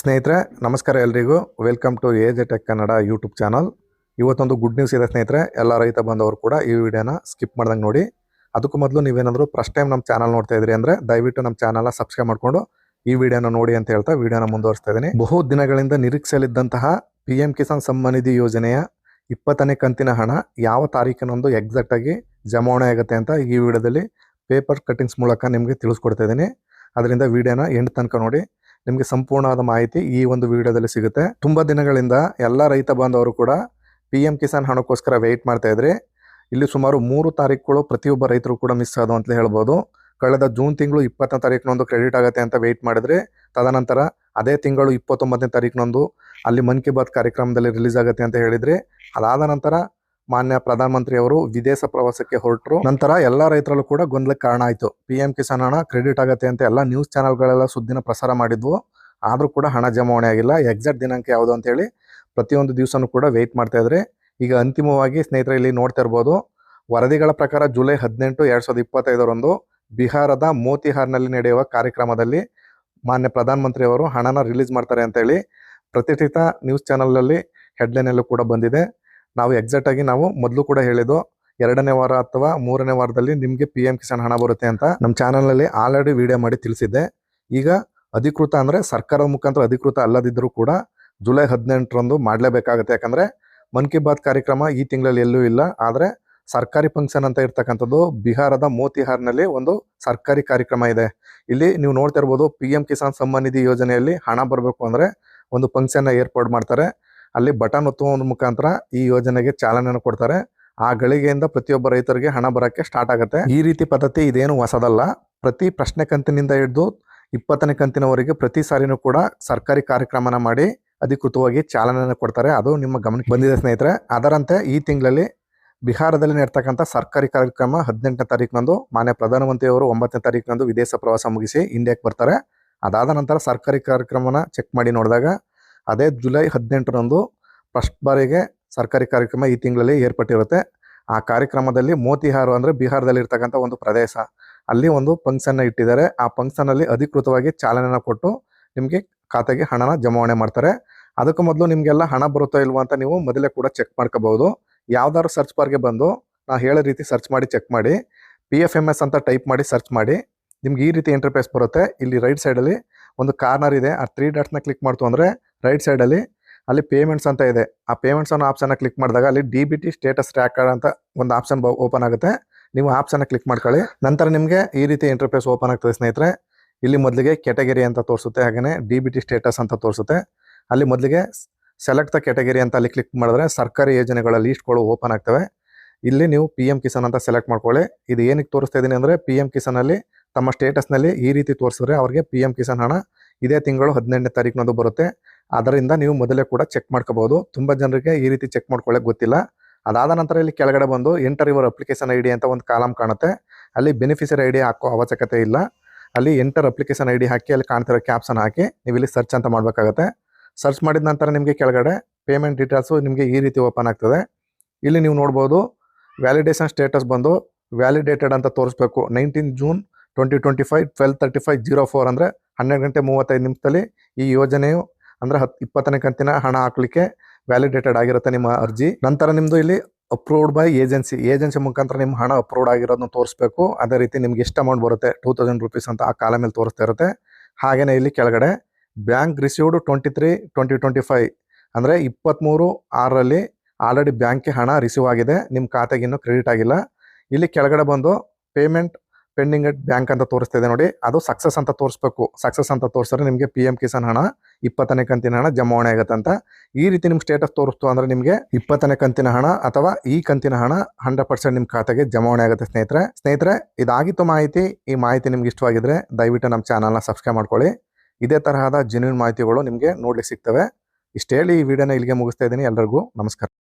ಸ್ನೇಹಿತರೆ, ನಮಸ್ಕಾರ ಎಲ್ರಿಗೂ. Welcome to A J Tech Kannada YouTube channel ಇವತ್ತೊಂದು ಗುಡ್ ನ್ಯೂಸ್ ಇದೆ ಸ್ನೇಹಿತರೆ, ಎಲ್ಲ ರೈತ ಬಂದವರು ಕೂಡ ಈ ವಿಡಿಯೋನ ಸ್ಕಿಪ್ ಮಾಡ್ದಂಗೆ ನೋಡಿ. ಅದಕ್ಕೂ ಮೊದಲು ನೀವೇನಾದರೂ ಫಸ್ಟ್ ಟೈಮ್ ನಮ್ಮ ಚಾನಲ್ ನೋಡ್ತಾ ಇದ್ರಿ ಅಂದರೆ ದಯವಿಟ್ಟು ನಮ್ಮ ಚಾನಲ್ನ ಸಬ್ಸ್ಕ್ರೈಬ್ ಮಾಡಿಕೊಂಡು ಈ ವಿಡಿಯೋನ ನೋಡಿ ಅಂತ ಹೇಳ್ತಾ ವಿಡಿಯೋನ ಮುಂದುವರಿಸ್ತಾ ಇದ್ದೀನಿ. ಬಹು ದಿನಗಳಿಂದ ನಿರೀಕ್ಷೆಯಲ್ಲಿದ್ದಂತಹ ಪಿ ಎಂ ಕಿಸಾನ್ ಸಮ್ಮಾನಿಧಿ ಯೋಜನೆಯ ಇಪ್ಪತ್ತನೇ ಕಂತಿನ ಹಣ ಯಾವ ತಾರೀಕಿನೊಂದು ಎಕ್ಸಾಕ್ಟ್ ಆಗಿ ಜಮಾವಣೆ ಆಗುತ್ತೆ ಅಂತ ಈ ವಿಡಿಯೋದಲ್ಲಿ ಪೇಪರ್ ಕಟ್ಟಿಂಗ್ಸ್ ಮೂಲಕ ನಿಮಗೆ ತಿಳಿಸ್ಕೊಡ್ತಾ ಇದ್ದೀನಿ. ಅದರಿಂದ ವಿಡಿಯೋನ ಎಂಡ್ ತನಕ ನೋಡಿ. ನಿಮಗೆ ಸಂಪೂರ್ಣವಾದ ಮಾಹಿತಿ ಈ ಒಂದು ವಿಡಿಯೋದಲ್ಲಿ ಸಿಗುತ್ತೆ. ತುಂಬಾ ದಿನಗಳಿಂದ ಎಲ್ಲ ರೈತ ಬಾಂಧವರು ಕೂಡ ಪಿ ಕಿಸಾನ್ ಹಣಕ್ಕೋಸ್ಕರ ವೆಯ್ಟ್ ಮಾಡ್ತಾ ಇದ್ರಿ ಇಲ್ಲಿ ಸುಮಾರು ಮೂರು ತಾರೀಕುಗಳು ಪ್ರತಿಯೊಬ್ಬ ರೈತರು ಕೂಡ ಮಿಸ್ ಆದವು ಅಂತ ಹೇಳ್ಬೋದು. ಕಳೆದ ಜೂನ್ ತಿಂಗಳು ಇಪ್ಪತ್ತನೇ ತಾರೀಕಿನೊಂದು ಕ್ರೆಡಿಟ್ ಆಗುತ್ತೆ ಅಂತ ವೆಯ್ಟ್ ಮಾಡಿದ್ರೆ ತದನಂತರ ಅದೇ ತಿಂಗಳು ಇಪ್ಪತ್ತೊಂಬತ್ತನೇ ತಾರೀಕಿನೊಂದು ಅಲ್ಲಿ ಮನ್ ಕಿ ಬಾತ್ ಕಾರ್ಯಕ್ರಮದಲ್ಲಿ ರಿಲೀಸ್ ಆಗುತ್ತೆ ಅಂತ ಹೇಳಿದ್ರೆ ಅದಾದ ನಂತರ ಮಾನ್ಯ ಪ್ರಧಾನಮಂತ್ರಿಯವರು ವಿದೇಶ ಪ್ರವಾಸಕ್ಕೆ ಹೊರಟರು. ನಂತರ ಎಲ್ಲಾ ರೈತರಲ್ಲೂ ಕೂಡ ಗೊಂದಲಕ್ಕೆ ಕಾರಣ ಆಯಿತು. ಪಿ ಎಂ ಕಿಸಾನ್ ಹಣ ಕ್ರೆಡಿಟ್ ಆಗುತ್ತೆ ಅಂತ ಎಲ್ಲ ನ್ಯೂಸ್ ಚಾನೆಲ್ಗಳೆಲ್ಲ ಸುದ್ದಿನ ಪ್ರಸಾರ ಮಾಡಿದ್ವು. ಆದರೂ ಕೂಡ ಹಣ ಜಮಾವಣೆ ಆಗಿಲ್ಲ. ಎಕ್ಸಾಕ್ಟ್ ದಿನಾಂಕ ಯಾವುದು ಅಂತೇಳಿ ಪ್ರತಿಯೊಂದು ದಿವಸನೂ ಕೂಡ ವೆಯ್ಟ್ ಮಾಡ್ತಾ ಇದ್ರೆ ಈಗ ಅಂತಿಮವಾಗಿ ಸ್ನೇಹಿತರೆ, ಇಲ್ಲಿ ನೋಡ್ತಾ ಇರ್ಬೋದು, ವರದಿಗಳ ಪ್ರಕಾರ ಜುಲೈ ಹದಿನೆಂಟು ಎರಡು ಸಾವಿರದ ಇಪ್ಪತ್ತೈದರಂದು ಬಿಹಾರದ ಮೋತಿಹಾರ್ನಲ್ಲಿ ನಡೆಯುವ ಕಾರ್ಯಕ್ರಮದಲ್ಲಿ ಮಾನ್ಯ ಪ್ರಧಾನಮಂತ್ರಿಯವರು ಹಣನ ರಿಲೀಸ್ ಮಾಡ್ತಾರೆ ಅಂತೇಳಿ ಪ್ರತಿಷ್ಠಿತ ನ್ಯೂಸ್ ಚಾನಲಲ್ಲಿ ಹೆಡ್ಲೈನಲ್ಲೂ ಕೂಡ ಬಂದಿದೆ. ನಾವು ಎಕ್ಸಾಕ್ಟ್ ಆಗಿ ನಾವು ಮೊದಲು ಕೂಡ ಹೇಳಿದ್ದು ಎರಡನೇ ವಾರ ಅಥವಾ ಮೂರನೇ ವಾರದಲ್ಲಿ ನಿಮಗೆ ಪಿ ಎಂ ಕಿಸಾನ್ ಹಣ ಬರುತ್ತೆ ಅಂತ ನಮ್ಮ ಚಾನಲ್ನಲ್ಲಿ ಆಲ್ರೆಡಿ ವಿಡಿಯೋ ಮಾಡಿ ತಿಳಿಸಿದ್ದೆ. ಈಗ ಅಧಿಕೃತ ಅಂದರೆ ಸರ್ಕಾರದ ಮುಖಾಂತರ ಅಧಿಕೃತ ಅಲ್ಲದಿದ್ದರೂ ಕೂಡ ಜುಲೈ ಹದಿನೆಂಟರಂದು ಮಾಡಲೇಬೇಕಾಗುತ್ತೆ. ಯಾಕಂದರೆ ಮನ್ ಕಿ ಬಾತ್ ಕಾರ್ಯಕ್ರಮ ಈ ತಿಂಗಳಲ್ಲಿ ಎಲ್ಲೂ ಇಲ್ಲ. ಆದರೆ ಸರ್ಕಾರಿ ಫಂಕ್ಷನ್ ಅಂತ ಇರ್ತಕ್ಕಂಥದ್ದು ಬಿಹಾರದ ಮೋತಿಹಾರ್ನಲ್ಲಿ ಒಂದು ಸರ್ಕಾರಿ ಕಾರ್ಯಕ್ರಮ ಇದೆ. ಇಲ್ಲಿ ನೀವು ನೋಡ್ತಾ ಇರ್ಬೋದು ಪಿ ಎಂ ಕಿಸಾನ್ ಸಮ್ಮಾನ್ ನಿಧಿ ಯೋಜನೆಯಲ್ಲಿ ಹಣ ಬರಬೇಕು ಅಂದರೆ ಒಂದು ಫಂಕ್ಷನ್ನ ಏರ್ಪಾಡು ಮಾಡ್ತಾರೆ. ಅಲ್ಲಿ ಬಟನ್ ಒತ್ತುವ ಮುಖಾಂತರ ಈ ಯೋಜನೆಗೆ ಚಾಲನೆಯನ್ನು ಕೊಡ್ತಾರೆ. ಆ ಗಳಿಗೆಯಿಂದ ಪ್ರತಿಯೊಬ್ಬ ರೈತರಿಗೆ ಹಣ ಬರೋಕ್ಕೆ ಸ್ಟಾರ್ಟ್ ಆಗುತ್ತೆ. ಈ ರೀತಿ ಪದ್ಧತಿ ಇದೇನು ಹೊಸದಲ್ಲ. ಪ್ರತಿ ಪ್ರಶ್ನೆ ಕಂತಿನಿಂದ ಹಿಡಿದು ಇಪ್ಪತ್ತನೇ ಕಂತಿನವರೆಗೆ ಪ್ರತಿ ಸಾರಿನೂ ಕೂಡ ಸರ್ಕಾರಿ ಕಾರ್ಯಕ್ರಮನ ಮಾಡಿ ಅಧಿಕೃತವಾಗಿ ಚಾಲನೆಯನ್ನು ಕೊಡ್ತಾರೆ. ಅದು ನಿಮ್ಮ ಗಮನಕ್ಕೆ ಬಂದಿದೆ ಸ್ನೇಹಿತರೆ. ಅದರಂತೆ ಈ ತಿಂಗಳಲ್ಲಿ ಬಿಹಾರದಲ್ಲಿ ನಡೆತಕ್ಕಂಥ ಸರ್ಕಾರಿ ಕಾರ್ಯಕ್ರಮ ಹದಿನೆಂಟನೇ ತಾರೀಕಿನಂದು, ಮಾನ್ಯ ಪ್ರಧಾನಮಂತ್ರಿಯವರು ಒಂಬತ್ತನೇ ತಾರೀಕಿನಂದು ವಿದೇಶ ಪ್ರವಾಸ ಮುಗಿಸಿ ಇಂಡಿಯಾಕ್ಕೆ ಬರ್ತಾರೆ. ಅದಾದ ನಂತರ ಸರ್ಕಾರಿ ಕಾರ್ಯಕ್ರಮನ ಚೆಕ್ ಮಾಡಿ ನೋಡಿದಾಗ ಅದೇ ಜುಲೈ ಹದಿನೆಂಟರಂದು ಫಸ್ಟ್ ಬಾರಿಗೆ ಸರ್ಕಾರಿ ಕಾರ್ಯಕ್ರಮ ಈ ತಿಂಗಳಲ್ಲಿ ಏರ್ಪಟ್ಟಿರುತ್ತೆ. ಆ ಕಾರ್ಯಕ್ರಮದಲ್ಲಿ ಮೋತಿಹಾರು ಅಂದರೆ ಬಿಹಾರದಲ್ಲಿ ಇರ್ತಕ್ಕಂಥ ಒಂದು ಪ್ರದೇಶ. ಅಲ್ಲಿ ಒಂದು ಫಂಕ್ಷನ್ನ ಇಟ್ಟಿದ್ದಾರೆ. ಆ ಫಂಕ್ಷನಲ್ಲಿ ಅಧಿಕೃತವಾಗಿ ಚಾಲನೆನ ಕೊಟ್ಟು ನಿಮಗೆ ಖಾತೆಗೆ ಹಣನ ಜಮಾವಣೆ ಮಾಡ್ತಾರೆ. ಅದಕ್ಕೂ ಮೊದಲು ನಿಮಗೆಲ್ಲ ಹಣ ಬರುತ್ತೋ ಇಲ್ವೋ ಅಂತ ನೀವು ಮೊದಲೇ ಕೂಡ ಚೆಕ್ ಮಾಡ್ಕೋಬಹುದು. ಯಾವ್ದಾದ್ರು ಸರ್ಚ್ ಬಾರ್ಗೆ ಬಂದು ನಾ ಹೇಳೋ ರೀತಿ ಸರ್ಚ್ ಮಾಡಿ ಚೆಕ್ ಮಾಡಿ. ಪಿ ಎಫ್ ಎಂ ಎಸ್ ಅಂತ ಟೈಪ್ ಮಾಡಿ ಸರ್ಚ್ ಮಾಡಿ. ನಿಮ್ಗೆ ಈ ರೀತಿ ಇಂಟರ್ಫೇಸ್ ಬರುತ್ತೆ. ಇಲ್ಲಿ ರೈಟ್ ಸೈಡಲ್ಲಿ ಒಂದು ಕಾರ್ನರ್ ಇದೆ. ಆ ತ್ರೀ ಡಾಟ್ಸ್ನ ಕ್ಲಿಕ್ ಮಾಡ್ತು ಅಂದರೆ ರೈಟ್ ಸೈಡಲ್ಲಿ ಅಲ್ಲಿ ಪೇಮೆಂಟ್ಸ್ ಅಂತ ಇದೆ. ಆ ಪೇಮೆಂಟ್ಸ್ ಅನ್ನೋ ಆಪ್ಷನ್ನ ಕ್ಲಿಕ್ ಮಾಡಿದಾಗ ಅಲ್ಲಿ D B T status tracker ಅಂತ ಒಂದು ಆಪ್ಷನ್ ಓಪನ್ ಆಗುತ್ತೆ. ನೀವು ಆಪ್ಷನ್ನ ಕ್ಲಿಕ್ ಮಾಡ್ಕೊಳ್ಳಿ. ನಂತರ ನಿಮಗೆ ಈ ರೀತಿ ಇಂಟರ್ಫೇಸ್ ಓಪನ್ ಆಗ್ತದೆ ಸ್ನೇಹಿತರೆ. ಇಲ್ಲಿ ಮೊದಲಿಗೆ ಕೆಟಗರಿ ಅಂತ ತೋರಿಸುತ್ತೆ ಹಾಗೆಯೇ ಡಿ ಬಿ ಟಿ ಸ್ಟೇಟಸ್ ಅಂತ ತೋರಿಸುತ್ತೆ. ಅಲ್ಲಿ ಮೊದಲಿಗೆ ಸೆಲೆಕ್ಟ್ ದ ಕೆಟಗರಿ ಅಂತ ಅಲ್ಲಿ ಕ್ಲಿಕ್ ಮಾಡಿದ್ರೆ ಸರ್ಕಾರಿ ಯೋಜನೆಗಳ ಲೀಸ್ಟ್ಗಳು ಓಪನ್ ಆಗ್ತವೆ. ಇಲ್ಲಿ ನೀವು ಪಿ ಎಂ ಕಿಸಾನ್ ಅಂತ ಸೆಲೆಕ್ಟ್ ಮಾಡ್ಕೊಳ್ಳಿ. ಇದು ಏನಕ್ಕೆ ತೋರಿಸ್ತಾ ಇದ್ದೀನಿ ಅಂದರೆ ಪಿ ಎಂ ಕಿಸಾನಲ್ಲಿ ತಮ್ಮ ಸ್ಟೇಟಸ್ನಲ್ಲಿ ಈ ರೀತಿ ತೋರಿಸಿದ್ರೆ ಅವ್ರಿಗೆ ಪಿ ಎಂ ಕಿಸಾನ್ ಹಣ ಇದೇ ತಿಂಗಳು ಹದಿನೆಂಟನೇ ತಾರೀಕಿನಂದು ಬರುತ್ತೆ. ಅದರಿಂದ ನೀವು ಮೊದಲೇ ಕೂಡ ಚೆಕ್ ಮಾಡ್ಕೋಬಹುದು. ತುಂಬ ಜನರಿಗೆ ಈ ರೀತಿ ಚೆಕ್ ಮಾಡ್ಕೊಳ್ಳೋಕೆ ಗೊತ್ತಿಲ್ಲ. ಅದಾದ ನಂತರ ಇಲ್ಲಿ ಕೆಳಗಡೆ ಬಂದು ಎಂಟರ್ ಯುವರ್ ಅಪ್ಲಿಕೇಶನ್ ಐ ಅಂತ ಒಂದು ಕಾಲಮ್ ಕಾಣುತ್ತೆ. ಅಲ್ಲಿ ಬೆನಿಫಿಷರಿ ಐ ಡಿ ಹಾಕೋ ಅವಶ್ಯಕತೆ ಇಲ್ಲ. ಅಲ್ಲಿ ಎಂಟರ್ ಅಪ್ಲಿಕೇಶನ್ ಐ ಡಿ ಹಾಕಿ ಅಲ್ಲಿ ಕಾಣ್ತಿರೋ ಕ್ಯಾಪ್ಸನ್ ಹಾಕಿ ನೀವು ಇಲ್ಲಿ ಸರ್ಚ್ ಅಂತ ಮಾಡಬೇಕಾಗುತ್ತೆ. ಸರ್ಚ್ ಮಾಡಿದ ನಂತರ ನಿಮಗೆ ಕೆಳಗಡೆ ಪೇಮೆಂಟ್ ಡೀಟೇಲ್ಸು ನಿಮಗೆ ಈ ರೀತಿ ಓಪನ್ ಆಗ್ತದೆ. ಇಲ್ಲಿ ನೀವು ನೋಡ್ಬೋದು ವ್ಯಾಲಿಡೇಷನ್ ಸ್ಟೇಟಸ್ ಬಂದು ವ್ಯಾಲಿಡೇಟೆಡ್ ಅಂತ ತೋರಿಸ್ಬೇಕು. Nineteen June twenty twenty five twelve thirty five zero four ಅಂದರೆ ಹನ್ನೆರಡು ಗಂಟೆ ಮೂವತ್ತೈದು ನಿಮಿಷದಲ್ಲಿ ಈ ಯೋಜನೆಯು ಅಂದರೆ ಹತ್ತು ಇಪ್ಪತ್ತನೇ ಕಂತಿನ ಹಣ ಹಾಕಲಿಕ್ಕೆ ವ್ಯಾಲಿಡೇಟೆಡ್ ಆಗಿರುತ್ತೆ ನಿಮ್ಮ ಅರ್ಜಿ. ನಂತರ ನಿಮ್ಮದು ಇಲ್ಲಿ ಅಪ್ರೂವ್ಡ್ ಬೈ ಏಜೆನ್ಸಿ ಏಜೆನ್ಸಿ ಮುಖಾಂತರ ನಿಮ್ಮ ಹಣ ಅಪ್ರೂವ್ಡ್ ಆಗಿರೋದನ್ನ ತೋರಿಸ್ಬೇಕು. ಅದೇ ರೀತಿ ನಿಮ್ಗೆ ಎಷ್ಟು ಅಮೌಂಟ್ ಬರುತ್ತೆ ಟೂ ತೌಸಂಡ್ ರುಪೀಸ್ ಅಂತ ಆ ಕಾಲ ಮೇಲೆ ತೋರಿಸ್ತಾ ಇರುತ್ತೆ. ಹಾಗೆಯೇ ಇಲ್ಲಿ ಕೆಳಗಡೆ bank received twenty three twenty twenty five ಅಂದರೆ ಇಪ್ಪತ್ತ್ಮೂರು ಆರರಲ್ಲಿ ಆಲ್ರೆಡಿ ಬ್ಯಾಂಕ್ಗೆ ಹಣ ರಿಸೀವ್ ಆಗಿದೆ. ನಿಮ್ಮ ಖಾತೆಗೆ ಇನ್ನೂ ಕ್ರೆಡಿಟ್ ಆಗಿಲ್ಲ. ಇಲ್ಲಿ ಕೆಳಗಡೆ ಬಂದು ಪೇಮೆಂಟ್ ಪೆಂಡಿಂಗ್ ಅಟ್ ಬ್ಯಾಂಕ್ ಅಂತ ತೋರಿಸ್ತಿದೆ ನೋಡಿ. ಅದು ಸಕ್ಸಸ್ ಅಂತ ತೋರಿಸ್ಬೇಕು. ಸಕ್ಸಸ್ ಅಂತ ತೋರಿಸಿದ್ರೆ ನಿಮಗೆ ಪಿ ಎಂ ಕಿಸಾನ್ ಹಣ, ಇಪ್ಪತ್ತನೇ ಕಂತಿನ ಹಣ ಜಮಾವಣೆ ಆಗುತ್ತೆ ಅಂತ ಈ ರೀತಿ ನಿಮ್ಮ ಸ್ಟೇಟಸ್ ತೋರಿಸ್ತು ಅಂದರೆ ನಿಮಗೆ ಇಪ್ಪತ್ತನೇ ಕಂತಿನ ಹಣ ಅಥವಾ ಈ ಕಂತಿನ ಹಣ ಹಂಡ್ರೆಡ್ ಪರ್ಸೆಂಟ್ ನಿಮ್ಮ ಖಾತೆಗೆ ಜಮಾವಣೆ ಆಗುತ್ತೆ ಸ್ನೇಹಿತರೆ. ಸ್ನೇಹಿತರೆ, ಇದಾಗಿತ್ತು ಮಾಹಿತಿ. ಈ ಮಾಹಿತಿ ನಿಮ್ಗೆ ಇಷ್ಟವಾಗಿದ್ರೆ ದಯವಿಟ್ಟು ನಮ್ಮ ಚಾನಲ್ನ ಸಬ್ಸ್ಕ್ರೈಬ್ ಮಾಡ್ಕೊಳ್ಳಿ. ಇದೇ ತರಹದ ಜೆನ್ಯೂನ್ ಮಾಹಿತಿಗಳು ನಿಮಗೆ ನೋಡ್ಲಿಕ್ಕೆ ಸಿಗ್ತವೆ. ಇಷ್ಟು ಹೇಳಿ ಈ ವಿಡಿಯೋನ ಇಲ್ಲಿಗೆ ಮುಗಿಸ್ತಾ ಇದ್ದೀನಿ. ಎಲ್ಲರಿಗೂ ನಮಸ್ಕಾರ.